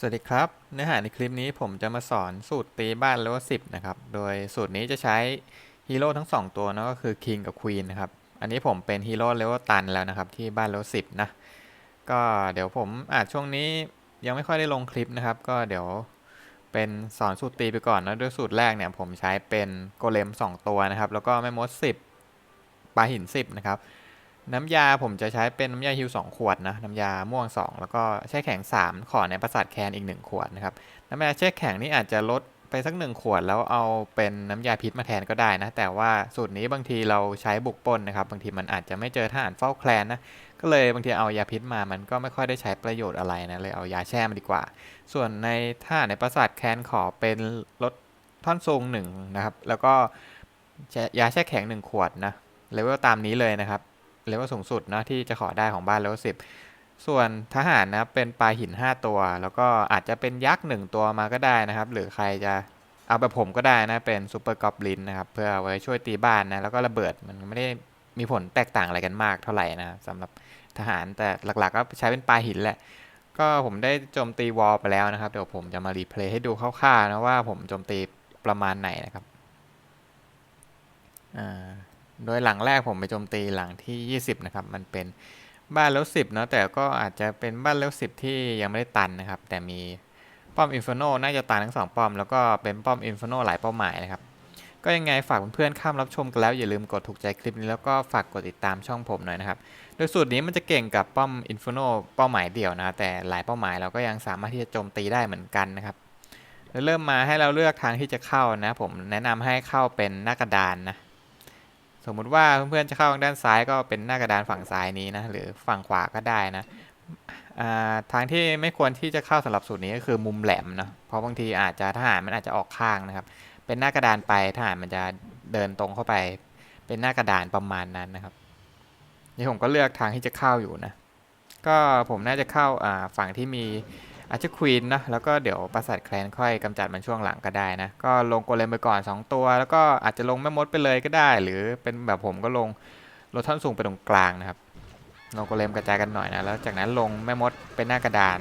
สวัสดีครับ เนื้อหาในคลิปนี้ผมจะมาสอนสูตรตีบ้านเลเวล10นะครับ โดยสูตรนี้จะใช้ฮีโร่ทั้ง 2 ตัวนะก็คือ King กับ Queen นะครับ อันนี้ผมเป็นฮีโร่เลเวลตันแล้วนะครับที่บ้านเลเวล10นะ ก็เดี๋ยวผมอาจช่วงนี้ยังไม่ค่อยได้ลงคลิปนะครับ ก็เดี๋ยวเป็นสอนสูตรตีไปก่อนนะด้วยสูตรแรกเนี่ยผมใช้เป็นโกเลม 2 ตัวนะครับ แล้วก็แม่มด 10ปลาหิน 10 นะครับ น้ำยาผมจะใช้เป็นน้ำยาฮิว2ขวดนะ น้ำยาม่วง2แล้วก็แช่แข็ง3ขอในประสาทแคนอีก1ขวดนะครับ น้ำยาแช่แข็งนี่อาจจะลดไปสัก1ขวดแล้วเอาเป็นน้ำยาพิษมาแทนก็ได้นะ แต่ว่าสูตรนี้บางทีเราใช้บุกปนนะครับ บางทีมันอาจจะไม่เจอทหารเฝ้าแคลนนะ ก็เลยบางทีเอายาพิษมา มันก็ไม่ค่อยได้ใช้ประโยชน์อะไรนะ เลยเอายาแช่มาดีกว่า ส่วนในถ้าในประสาทแคนขอเป็นลดท่อนซุงหนึ่งนะครับ แล้วก็ยาแช่แข็ง1ขวดนะเลเวลตามนี้เลยนะครับ เลเวลสูงสุดนะที่จะขอได้ของบ้านเลเวลสิบส่วนทหารนะเป็นปลาหิน 5 ตัว แล้วก็อาจจะเป็นยักษ์หนึ่งตัวมาก็ได้นะครับ หรือใครจะเอาแบบผมก็ได้นะเป็นซูเปอร์กอบลินนะครับเพื่อไว้ช่วยตีบ้านนะแล้วก็ระเบิดมันไม่ได้มีผลแตกต่างอะไรกันมากเท่าไหร่นะสำหรับทหารแต่หลักๆ ก็ใช้เป็นปลาหินแหละ ก็ผมได้โจมตีวอลไปแล้วนะครับ เดี๋ยวผมจะมารีเพลย์ให้ดูคร่าวๆนะว่าผมโจมตีประมาณไหนนะครับอ่า โดยหลังแรกผมไปโจมตีหลังที่ 20 นะครับ มันเป็นบ้านเลวสิบเนาะ แต่ก็อาจจะเป็นบ้านเลวสิบที่ยังไม่ได้ตันนะครับ แต่มีป้อมอินฟโนน่าจะตันทั้งสองป้อม แล้วก็เป็นป้อมอินฟโนหลายเป้าหมายนะครับ ก็ยังไงฝากเพื่อนๆข้ามรับชมกันแล้ว อย่าลืมกดถูกใจคลิปนี้แล้วก็ฝากกดติดตามช่องผมหน่อยนะครับ โดยสูตรนี้มันจะเก่งกับป้อมอินฟโนเป้าหมายเดียวนะ แต่หลายเป้าหมายเราก็ยังสามารถที่จะโจมตีได้เหมือนกันนะครับเริ่มมาให้เราเลือกทางที่จะเข้านะ ผมแนะนำให้เข้าเป็นหน้ากระดานนะ สมมุติว่าเพื่อนๆจะเข้าทางด้านซ้ายก็เป็นหน้ากระดานฝั่งซ้ายนี้นะหรือฝั่งขวาก็ได้นะทางที่ไม่ควรที่จะเข้าสำหรับสูตรนี้ก็คือมุมแหลมนะเพราะบางทีอาจจะทหารมันอาจจะออกข้างนะครับ เป็นหน้ากระดานไปทหารมันจะเดินตรงเข้าไป เป็นหน้ากระดานประมาณนั้นนะครับนี่ผมก็เลือกทางที่จะเข้าอยู่นะก็ผมน่าจะเข้าฝั่งที่มี อาจจะควีนนะแล้วก็เดี๋ยวปราสาทแคลนค่อยกำจัดมันช่วงหลังก็ได้นะ ก็ลงโกเลมไปก่อน 2 ตัว แล้วก็อาจจะลงแม่มดไปเลยก็ได้ หรือเป็นแบบผมก็ลงโลท่อนสูงไปตรงกลางนะครับลงโกเลมกระจายกันหน่อยนะแล้วจากนั้นลงแม่มดเป็นหน้ากระดาน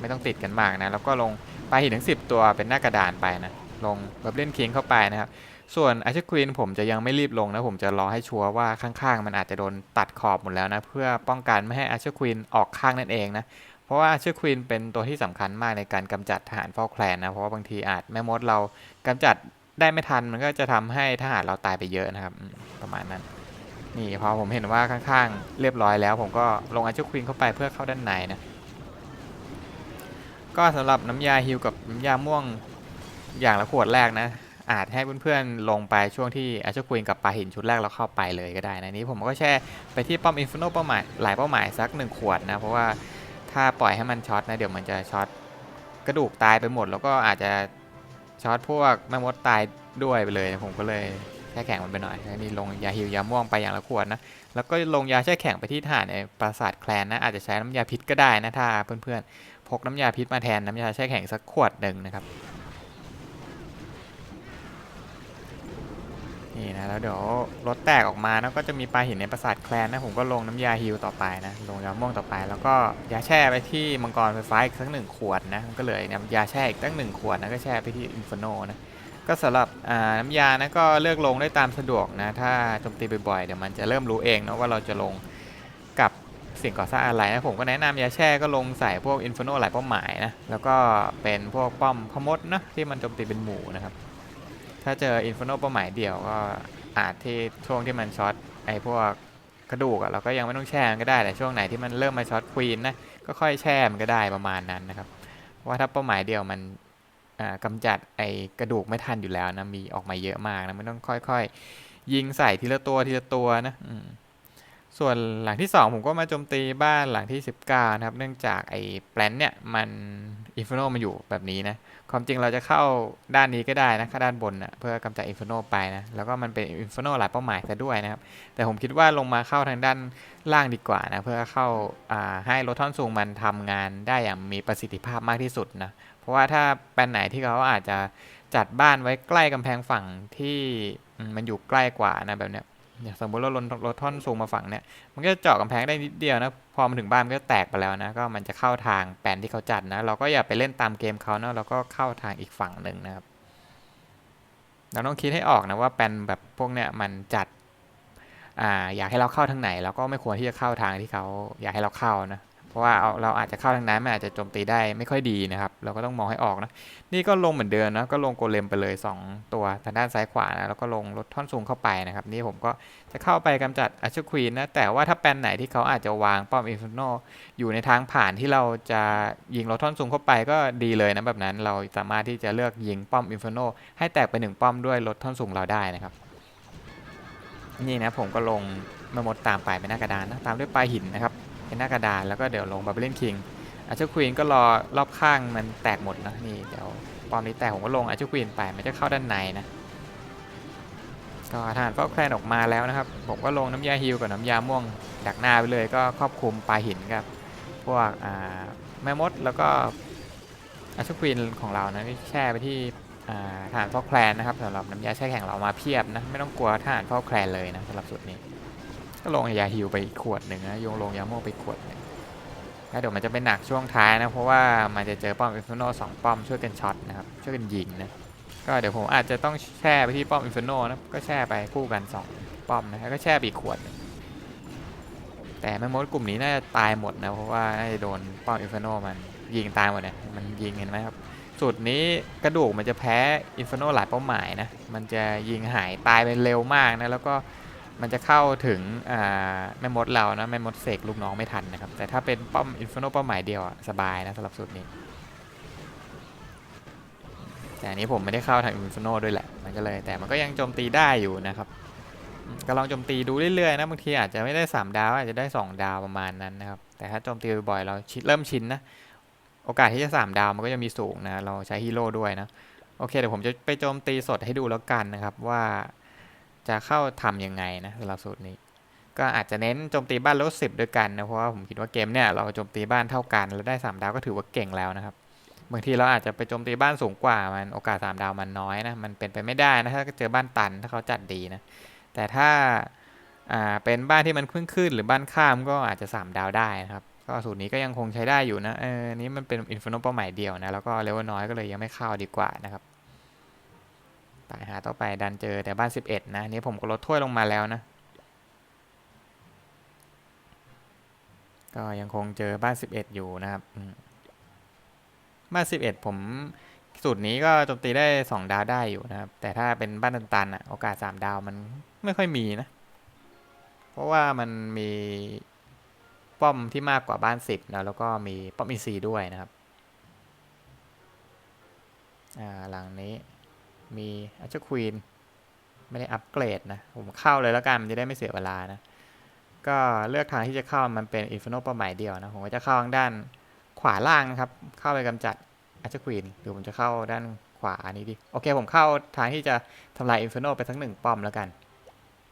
ไม่ต้องติดกันมากนะแล้วก็ลงปลาหินถึง 10 ตัวเป็นหน้ากระดานไปนะลงแบบเล่นคิงเข้าไปนะครับส่วนอาชควีนผมจะยังไม่รีบลงนะ ผมจะรอให้ชัวร์ว่าข้างๆ มันอาจจะโดนตัดขอบหมดแล้วนะ เพื่อป้องกันไม่ให้อาชควีนออกข้างนั่นเองนะ เพราะว่าชื่อควีนเป็นตัวที่สำคัญมากในการกำจัดทหารเฝ้าแคลนนะ เพราะว่าบางทีอาจแม่มดเรากำจัดได้ไม่ทันมันก็จะทำให้ทหารเราตายไปเยอะนะครับ ประมาณนั้น นี่พอผมเห็นว่าข้างๆ เรียบร้อยแล้ว ผมก็ลงอาชูควีนเข้าไปเพื่อเข้าด้านในนะ ก็สำหรับน้ำยาฮิวกับน้ำยาม่วงอย่างละขวดแรกนะอาจให้เพื่อนๆ ลงไปช่วงที่อาชูควีนกับปลาหินชุดแรกเราเข้าไปเลยก็ได้นะนี้ผมก็แช่ไปที่ป้อมอินฟิโนเป้าหมายหลายเป้าหมายสักหนึ่งขวดนะ เพราะว่า ถ้าปล่อยให้มันช็อตนะเดี๋ยวมันจะช็อตกระดูกตายไปหมด แล้วก็อาจจะช็อตพวกแม่มดตายด้วยไปเลย ผมก็เลยแช่แข็งมันไปหน่อยนี่ลงยาฮิวยาม่วงไปอย่างละขวดนะ แล้วก็ลงยาแช่แข็งไปที่ฐานในปราสาทแคลนนะอาจจะใช้น้ำยาพิษก็ได้นะถ้าเพื่อนๆพกน้ำยาพิษมาแทนน้ำยาแช่แข็งสักขวดหนึ่งนะครับ นี่นะแล้วเดี๋ยวรถแตกออกมาแล้วก็จะมีปลาหินในปราสาทแคลนนะผมก็ลงน้ำยาฮิลต่อไปนะลงยาม่วงต่อไป แล้วก็ยาแช่ไปที่มังกรไฟฟ้าอีกสักหนึ่งขวดนะก็เลือน้ำยาแช่อีกตั้งหนึ่งขวดนะก็แช่ไปที่อินฟโนนะก็สำหรับน้ำยานะก็เลือกลงได้ตามสะดวกนะถ้าโจมตีบ่อยๆเดี๋ยวมันจะเริ่มรู้เองนะว่าเราจะลงกับสิ่งก่อสร้างอะไรนะผมก็แนะนำยาแช่ก็ลงใส่พวกอินฟโนหลายเป้าหมายนะแล้วก็เป็นพวกป้อมพมดนะที่มันโจมตีเป็นหมู่นะครับ ถ้าเจออินฟโนเป้าหมายเดียวก็อาจที่ช่วงที่มันช็อตไอ้พวกกระดูกอะเราก็ยังไม่ต้องแช่มันก็ได้แต่ช่วงไหนที่มันเริ่มมาช็อตควีนนะก็ค่อยแช่มันก็ได้ประมาณนั้นนะครับว่าถ้าเป้าหมายเดียวมันกำจัดไอ้กระดูกไม่ทันอยู่แล้วนะมีออกมาเยอะมากนะไม่ต้องค่อยๆยิงใส่ทีละตัวทีละตัวนะ ส่วนหลังที่ 2 ผมก็มาโจมตีบ้านหลังที่ 19 นะครับ เนื่องจากไอ้แปลนเนี่ย มันอินฟิโนมันอยู่แบบนี้นะ ความจริงเราจะเข้าด้านนี้ก็ได้นะข้าด้านบนนะเพื่อกำจัดอินฟิโนไปนะ แล้วก็มันเป็นอินฟิโนหลายเป้าหมายซะด้วยนะครับ แต่ผมคิดว่าลงมาเข้าทางด้านล่างดีกว่านะ เพื่อเข้าให้รถท่อนสูงมันทำงานได้อย่างมีประสิทธิภาพมากที่สุดนะ เพราะว่าถ้าแปลนไหนที่เขาอาจจะจัดบ้านไว้ใกล้กำแพงฝั่งที่มันอยู่ใกล้กว่านะแบบเนี้ย เนี่ยสมมติเราลนรถท่อนสูงมาฝั่งเนี่ย มันก็จะเจาะกำแพงได้นิดเดียวนะ พอมาถึงบ้านมันก็แตกไปแล้วนะ ก็มันจะเข้าทางแปลนที่เขาจัดนะ เราก็อย่าไปเล่นตามเกมเขาเนาะ เราก็เข้าทางอีกฝั่งหนึ่งนะครับ เราต้องคิดให้ออกนะว่าแปลนแบบพวกเนี้ยมันจัด อ่า อยากให้เราเข้าทางไหน เราก็ไม่ควรที่จะเข้าทางที่เขาอยากให้เราเข้านะ เพราะว่าเราอาจจะเข้าทางนั้นมันอาจจะโจมตีได้ไม่ค่อยดีนะครับ เราก็ต้องมองให้ออกนะ นี่ก็ลงเหมือนเดิมนะก็ลงโกเลมไปเลย 2 ตัวทางด้านซ้ายขวานะแล้วก็ลงลดท่อนสูงเข้าไปนะครับ นี่ผมก็จะเข้าไปกำจัดอัชควีนนะแต่ว่าถ้าแปลนไหนที่เขาอาจจะวางป้อมอินฟิโนอยู่ในทางผ่านที่เราจะยิงลดท่อนสูงเข้าไปก็ดีเลยนะแบบนั้นเราสามารถที่จะเลือกยิงป้อมอินฟินโนให้แตกไปหนึ่งป้อมด้วยลดท่อนสูงเราได้นะครับนี่นะผมก็ลงแมมมดตามไปเป็นหน้ากระดานนะตามด้วยปลายหินนะครับ เป็นหน้ากระดานแล้วก็เดี๋ยวลงบับเบิลคิงอาร์เชอร์ควีนก็รอรอบข้างมันแตกหมดนะนี่เดี๋ยวปอมนี้แตกผมก็ลงอาร์เชอร์ควีนไปมันจะเข้าด้านในนะก็ทหารก็แคลนออกมาแล้วนะครับ ผมก็ลงน้ำยาฮิลกับน้ำยาม่วง ดักหน้าไปเลยก็ครอบคลุมปลาหินกับ พวกแม่มดแล้วก็อาร์เชอร์ควีนของเรานะที่แช่ไปที่อ่าทหารพ่อแคลนนะครับสำหรับน้ำยาแช่แข็งเรามาเพียบนะ ไม่ต้องกลัวทหารพ่อแคลนเลยนะสำหรับสุดนี้ ก็ลงยาฮิวไปขวดหนึ่งนะโยงลงยาโม่ไปขวดนึงแล้วเดี๋ยวมันจะเป็นหนักช่วงท้ายนะ เพราะว่ามันจะเจอป้อมอินฟิโนสองป้อมช่วยกันช็อตนะครับช่วยกันยิงนะก็เดี๋ยวผมอาจจะต้องแช่ไปที่ป้อมอินฟิโนนะก็แช่ไปคู่กันสองป้อมนะแล้วก็แช่ไปอีกขวด แต่แม่มดกลุ่มนี้น่าจะตายหมดนะ เพราะว่าน่าจะโดนป้อมอินฟิโนมันยิงตายหมดเนี่ยมันยิงเห็นไหมครับสูตรนี้กระดูกมันจะแพ้อินฟิโนหลายเป้าหมายนะมันจะยิงหายตายไปเร็วมากนะแล้วก็ มันจะเข้าถึงแม่มดเรานะแม่มดเสกลูกน้องไม่ทันนะครับ แต่ถ้าเป็นป้อมอินฟิโนเป้าหมายเดียวสบายนะสำหรับสูตรนี้ แต่อันนี้ผมไม่ได้เข้าทางอินฟิโนด้วยแหละ มันก็เลย แต่มันก็ยังโจมตีได้อยู่นะครับก็ลองโจมตีดูเรื่อยๆนะบางทีอาจจะไม่ได้ 3 ดาวอาจจะได้ 2 ดาวประมาณนั้นนะครับ แต่ถ้าโจมตีบ่อยๆเราชิเริ่มชินนะโอกาสที่จะ 3 ดาวมันก็จะมีสูงนะเราใช้ฮีโร่ด้วยนะโอเคเดี๋ยวผมจะไปโจมตีสดให้ดูแล้วกันนะครับว่า จะเข้าทำยังไงนะสำหรับสูตรนี้ ก็อาจจะเน้นโจมตีบ้านลดสิบด้วยกันนะเพราะว่าผมคิดว่าเกมเนี่ยเราโจมตีบ้านเท่ากันแล้วได้สามดาวก็ถือว่าเก่งแล้วนะครับบางทีเราอาจจะไปโจมตีบ้านสูงกว่ามันโอกาสสามดาวมันน้อยนะมันเป็นไปไม่ได้นะถ้าเจอบ้านตันถ้าเขาจัดดีนะแต่ถ้าอ่าเป็นบ้านที่มันขึ้นขึ้นหรือบ้านข้ามก็อาจจะสามดาวได้นะครับก็สูตรนี้ก็ยังคงใช้ได้อยู่นะเออนี้มันเป็นอินฟินิตเป้าหมายเดียวนะแล้วก็เลเวลน้อยก็เลยยังไม่เข้าดีกว่านะครับ ไปหาต่อไปดันเจอแต่บ้าน 11 นะนี่ผมก็ลดถ้วยลงมาแล้วนะ ก็ยังคงเจอบ้าน 11 อยู่นะครับบ้าน 11 ผมสูตรนี้ก็โจมตีได้ 2 ดาวได้อยู่นะครับ แต่ถ้าเป็นบ้านตันๆอะโอกาส 3 ดาวมันไม่ค่อยมีนะ เพราะว่ามันมีป้อมที่มากกว่าบ้าน 10นะแล้วก็มีป้อมอีซีด้วยนะครับ อ่าหลังนี้ มีอัชเชอร์ควีนไม่ได้อัปเกรดนะ ผมเข้าเลยแล้วกันมันจะได้ไม่เสียเวลานะ ก็เลือกทางที่จะเข้ามันเป็นอินฟินิตเป้าหมายเดียวนะ ผมก็จะเข้าทางด้านขวาล่างนะครับ เข้าไปกำจัดอัชเชอร์ควีนหรือผมจะเข้าด้านขวานี้ดิโอเค ผมเข้าทางที่จะทำลายอินฟินิตไปทั้งหนึ่งป้อมแล้วกัน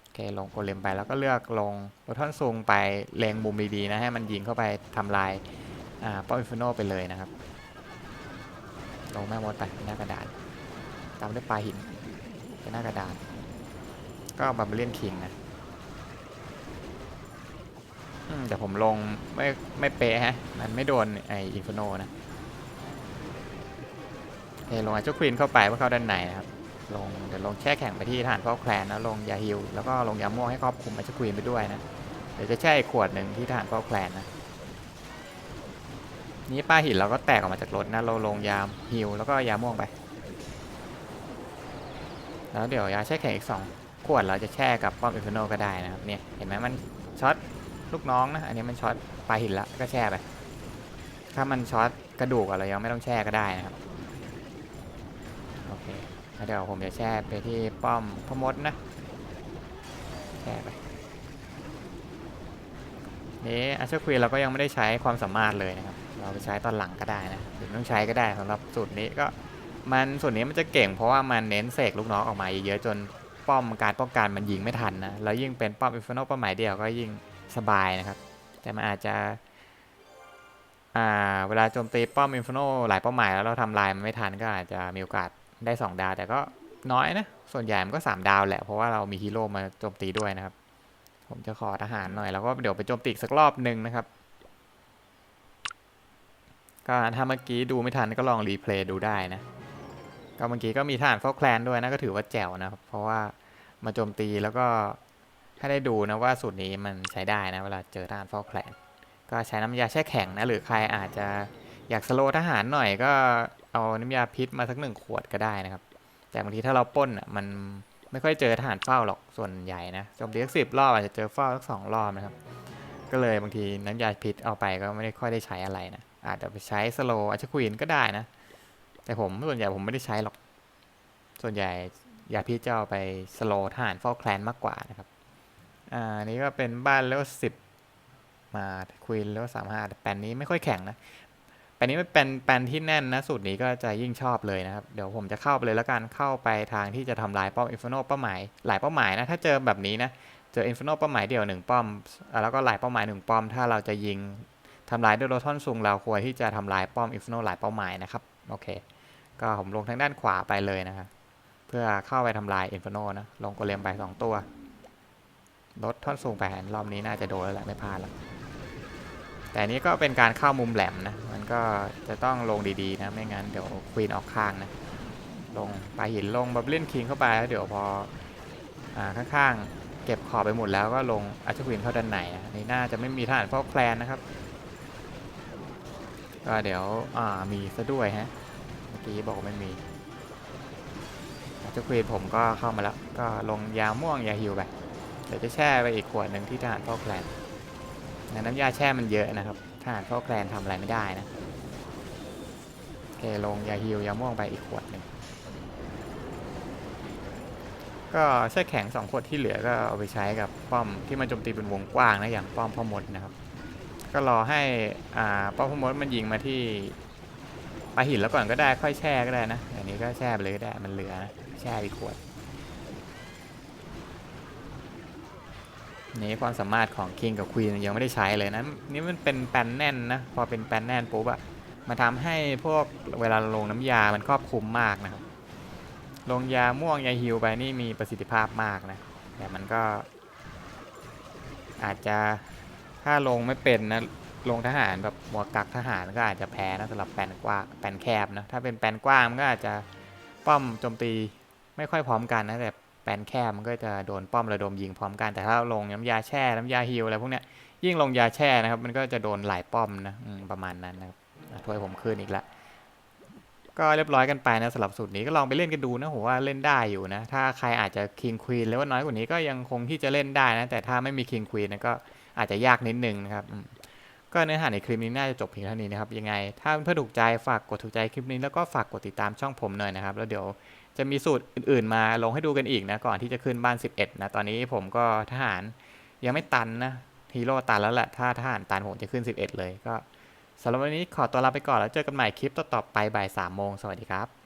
โอเคลงโกเลมไปแล้วก็เลือกลงโรทอนซูงไปเลงมุมดีๆนะให้มันยิงเข้าไปทำลายอ่าป้อมอินฟินิตไปเลยนะครับลงแม่มดไปหน้ากระดาน ตามด้วยปลาหินเป็นหน้ากระดาน ก็บับเบิลเลียนคิงนะแต่ผมลงไม่ไม่เป๊ะฮะ มันไม่โดนไออินฟโนนะเอลงไอเจ้าควีนเข้าไปเพื่อเข้าด้านในนะครับ ลงเดี๋ยวลงแช่แข็งไปที่ฐานพ่อแคลนนะลงยาฮิลแล้วก็ลงยาม่วงให้ครอบคลุมไอเจ้าควีนไปด้วยนะ เดี๋ยวจะแช่อีกขวดหนึ่งที่ฐานพ่อแคลนนะนี้ป้าหินเราก็แตกออกมาจากรถนะ เราลงยาฮิลแล้วก็ยาม่วงไป แล้วเดี๋ยวยาแช่แข็งอีกสองขวดเราจะแช่กับป้อมอินฟิโนก็ได้นะครับเนี่ยเห็นไหมมันช็อตลูกน้องนะอันนี้มันช็อตปลาหินละก็แช่ไป ถ้ามันช็อตกระดูกอะเรายังไม่ต้องแช่ก็ได้นะครับโอเคแล้วเดี๋ยวผมจะแช่ไปที่ป้อมพมดนะแช่ไปนี้อัชเชอร์ควีเราก็ยังไม่ได้ใช้ความสามารถเลยนะครับ เราไปใช้ตอนหลังก็ได้นะหรือไม่ต้องใช้ก็ได้สำหรับสูตรนี้ก็ มันส่วนนี้มันจะเก่งเพราะว่ามันเน้นเสกลูกน้องออกมาเยอะๆจนป้อมการป้องกันมันยิงไม่ทันนะแล้วยิ่งเป็นป้อมอินฟิโนเป้าหมายเดียวก็ยิ่งสบายนะครับ แต่มันอาจจะอ่าเวลาโจมตีป้อมอินฟิโนหลายเป้าหมายแล้วเราทำลายมันไม่ทันก็อาจจะมีโอกาสได้ 2 ดาว แต่ก็น้อยนะ ส่วนใหญ่มันก็สามดาวแหละเพราะว่าเรามีฮีโร่มาโจมตีด้วยนะครับ ผมจะขอทหารหน่อยแล้วก็เดี๋ยวไปโจมตีสักรอบหนึ่งนะครับก็ถ้าเมื่อกี้ดูไม่ทันก็ลองรีเพลย์ดูได้นะ ก็เมื่อกี้ก็มีทหารฟอกแคลนด้วยนะก็ถือว่าแจ๋วนะครับ เพราะว่ามาโจมตีแล้วก็ให้ได้ดูนะว่าสูตรนี้มันใช้ได้นะเวลาเจอทหารฟอกแคลนก็ใช้น้ำยาแช่แข็งนะหรือใครอาจจะอยากสโลว์ทหารหน่อยก็เอาน้ำยาพิษมาสักหนึ่งขวดก็ได้นะครับ แต่บางทีถ้าเราป้นอะมันไม่ค่อยเจอทหารเฝ้าหรอกส่วนใหญ่นะโจมตีสักสิบรอบอาจจะเจอเฝ้าสักสองรอบนะครับ ก็เลยบางทีน้ำยาพิษเอาไปก็ไม่ได้ค่อยได้ใช้อะไรนะอาจจะไปใช้สโลว์อาชควีนก็ได้นะ แต่ผมส่วนใหญ่ผมไม่ได้ใช้หรอก ส่วนใหญ่ยาพิษจะเอาไปสโลทหารเฝ้าแคลนมากกว่านะครับ อ่านี้ก็เป็นบ้านเลเวลสิบมาควีนเลเวลสามห้าแต่แปนนี้ไม่ค่อยแข็งนะแปนนี้ไมันเป็นแปนที่แน่นนะสูตรนี้ก็จะยิ่งชอบเลยนะครับ เดี๋ยวผมจะเข้าไปเลยแล้วกันเข้าไปทางที่จะทำลายป้อมอินฟโนเป้าหมายหลายเป้าหมายนะถ้าเจอแบบนี้นะเจออินฟโนเป้าหมายเดียวหนึ่งป้อม แล้วก็หลายเป้าหมายหนึ่งป้อม ถ้าเราจะยิงทำลายด้วยโรทอนซุงเราควรที่จะทำลายป้อมอินฟโนหลายเป้าหมายนะครับ โอเค ก็ผมลงทางด้านขวาไปเลยนะครับเพื่อเข้าไปทำลายอินฟโนนะลงโกเลมไปสองตัวลดท่อนสูงไปรอบนี้น่าจะโดนแล้วแหละไม่พลาดแล้วแต่นี้ก็เป็นการเข้ามุมแหลมนะ มันก็จะต้องลงดีๆนะ ไม่งั้นเดี๋ยวควีนออกข้างนะ ลงปลาหินลงบับเบิลคิงเข้าไปแล้วเดี๋ยวพออ่าข้างๆ เก็บขอบไปหมดแล้วก็ลงอัชควีนเข้าด้านในนะนี่น่าจะไม่มีทหารเฝ้าแคลนนะครับ ก็เดี๋ยวอ่ามีซะด้วยฮะ กี้บอกไม่มีอัชควีนผมก็เข้ามาแล้ว ก็ลงยาม่วงยาฮิวไปเดี๋ยวจะแช่ไปอีกขวดหนึ่งที่ทหารเฝ้าแคลนน้ำยาแช่มันเยอะนะครับทหารเฝ้าแคลนทำอะไรไม่ได้นะโอเคลงยาฮิวยาม่วงไปอีกขวดหนึ่งก็แช่แข็งสองขวดที่เหลือก็เอาไปใช้กับป้อมที่มันโจมตีเป็นวงกว้างนะอย่างป้อมพ่อมดนะครับ ก็รอให้อ่าป้อมพ่อมดมันยิงมาที่ ปลาหินแล้วก่อนก็ได้ค่อยแช่ก็ได้นะ อันนี้ก็แช่ไปเลยก็ได้มันเหลือนะแช่อีกขวด นี่ความสามารถของ King กับ Queen ยังไม่ได้ใช้เลยนะ นี่มันเป็นแปนแน่นนะ พอเป็นแปนแน่นปุ๊บอะมาทำให้พวกเวลาลงน้ำยามันครอบคลุมมากนะครับ ลงยาม่วงยาฮิวไปนี่มีประสิทธิภาพมากนะ แต่มันก็ อาจจะถ้าลงไม่เป็นนะ ลงทหารแบบหัวกักทหารก็อาจจะแพ้นะสำหรับแปนกว้างแปนแคบนะถ้าเป็นแปนกว้างมันก็อาจจะป้อมโจมตีไม่ค่อยพร้อมกันนะแต่แปนแคบมันก็จะโดนป้อมระดมยิงพร้อมกันแต่ถ้าลงน้ำยาแช่น้ำยาฮิวอะไรพวกเนี้ยยิ่งลงยาแช่นะครับ มันก็จะโดนหลายป้อมนะประมาณนั้นนะครับถ้วยผมขึ้นอีกแล้วก็เรียบร้อยกันไปนะสำหรับสูตรนี้ก็ลองไปเล่นกันดูนะผมว่าเล่นได้อยู่นะ ถ้าใครอาจจะคิงควีนแล้วว่าน้อยกว่านี้ก็ยังคงที่จะเล่นได้นะ แต่ถ้าไม่มีคิงควีนก็อาจจะยากนิดนึงนะครับ ก็เนื้อหาในคลิปนี้น่าจะจบเพียงเท่านี้นะครับยังไง ถ้าเพื่อนถูกใจฝากกดถูกใจคลิปนี้แล้วก็ฝากกดติดตามช่องผมหน่อยนะครับ แล้วเดี๋ยวจะมีสูตรอื่นๆ มาลงให้ดูกันอีกนะก่อนที่จะขึ้นบ้าน 11 นะ ตอนนี้ผมก็ทหารยังไม่ตันนะฮีโร่ตันแล้วแหละถ้าทหารตันผมจะขึ้น 11 เลยก็สำหรับวันนี้ขอตัวลาไปก่อนแล้วเจอกันใหม่คลิปต่อๆไปบ่าย3โมงสวัสดีครับ